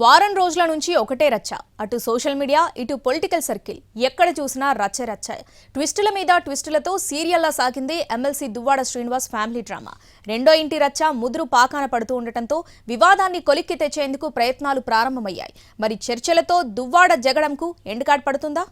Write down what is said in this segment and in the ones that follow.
వారం రోజుల నుంచి ఒకటే రచ్చ. అటు సోషల్ మీడియా ఇటు పొలిటికల్ సర్కిల్. ఎక్కడ చూసినా రచ్చ రచ్చ. ట్విస్టుల మీద ట్విస్టులతో సీరియల్లా సాగింది MLC Duvvada Srinivas family drama. రెండో ఇంటి రచ్చ ముదురు పాకాన పడుతూ ఉండటంతో వివాదాన్ని కొలిక్కి తెచ్చేందుకు ప్రయత్నాలు ప్రారంభమయ్యాయి. మరి చర్చలతో దువ్వాడ జగడంకు ఎండుకాట్ పడుతుందా?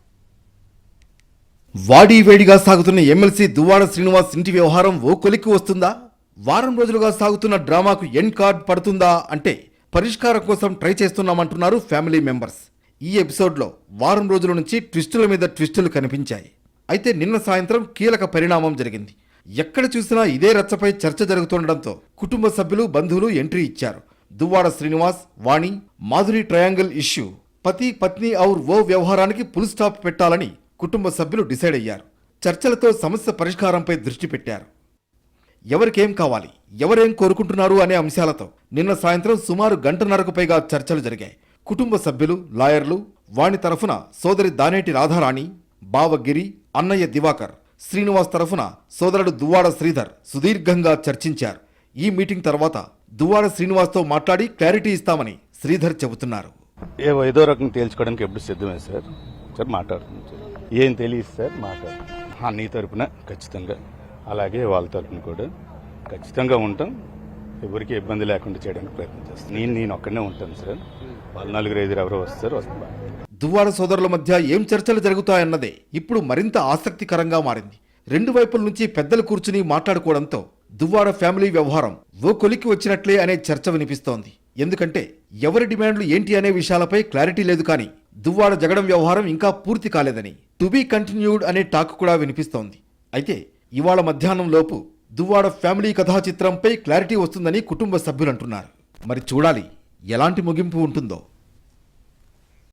వాడి వేడిగా సాగుతున్న ఎమ్మెల్సీ దువ్వాడ శ్రీనివాస్ ఇంటి వ్యవహారం ఓ కొలిక్కి వస్తుందా? వారం రోజులుగా సాగుతున్న డ్రామాకు ఎండ్ కార్డ్ పడుతుందా అంటే పరిష్కారం కోసం ట్రై చేస్తున్నామంటున్నారు ఫ్యామిలీ మెంబర్స్. ఈ ఎపిసోడ్లో వారం రోజుల నుంచి ట్విస్టుల మీద ట్విస్టులు కనిపించాయి. అయితే నిన్న సాయంత్రం కీలక పరిణామం జరిగింది. ఎక్కడ చూసినా ఇదే రచ్చపై చర్చ జరుగుతుండటంతో కుటుంబ సభ్యులు బంధువులు ఎంట్రీ ఇచ్చారు. Duvvada Srinivas Vani Madhuri triangle issue. పతి పత్ని ఔర్ ఓ వ్యవహారానికి ఫుల్ స్టాప్ పెట్టాలని కుటుంబ సభ్యులు డిసైడ్ అయ్యారు. చర్చలతో సమస్య పరిష్కారంపై దృష్టి పెట్టారు. ఎవరికేం కావాలి? ఎవరేం కోరుకుంటున్నారు అనే అంశాలతో నిన్న సాయంత్రం సుమారు గంటన్నరకు పైగా చర్చలు జరిగాయి. కుటుంబ సభ్యులు లాయర్లు వాణి తరఫున సోదరి దానేటి రాధారాణి బావగిరి అన్నయ్య దివాకర్ శ్రీనివాస్ తరఫున సోదరుడు దువ్వాడ శ్రీధర్ సుదీర్ఘంగా చర్చించారు. ఈ మీటింగ్ తర్వాత దువ్వాడ శ్రీనివాస్తో మాట్లాడి క్లారిటీ ఇస్తామని శ్రీధర్ చెబుతున్నారు. ఏదో రకం తేల్చుకోవడానికి ఎప్పుడు సిద్ధమే సార్. సార్ మాట్లాడుతుంది ఏం తెలియదు సార్ మాట్లాడు ఆ, నీ తరపున ఖచ్చితంగా. అలాగే వాళ్ళ తరఫున కూడా ఖచ్చితంగా ఉంటాం. ఎవరికి ఇబ్బంది లేకుండా చేయడానికి ప్రయత్నం చేస్తాం. నేను నేను ఒక్కడనే ఉంటాను సార్. వాళ్ళు నలుగురు ఐదుగురు ఎవరో వస్తారు వస్తారు దువ్వాడ సోదరుల మధ్య ఏం చర్చలు జరుగుతాయన్నదే ఇప్పుడు మరింత ఆసక్తికరంగా మారింది. రెండు వైపుల నుంచి పెద్దలు కూర్చుని మాట్లాడుకోవడంతో దువ్వాడ ఫ్యామిలీ వ్యవహారం ఓ కొలికి వచ్చినట్లే అనే చర్చ వినిపిస్తోంది. ఎందుకంటే ఎవరి డిమాండ్లు ఏంటి అనే విషయాలపై క్లారిటీ లేదు కానీ దువ్వాడ జగడం వ్యవహారం ఇంకా పూర్తి కాలేదని టు బీ కంటిన్యూడ్ అనే టాక్ కూడా వినిపిస్తోంది. అయితే ఇవాళ మధ్యాహ్నం లోపు దువ్వాడ ఫ్యామిలీ కథా చిత్రంపై క్లారిటీ వస్తుందని కుటుంబ సభ్యులంటున్నారు మరి చూడాలి ఎలాంటి ముగింపు ఉంటుందో.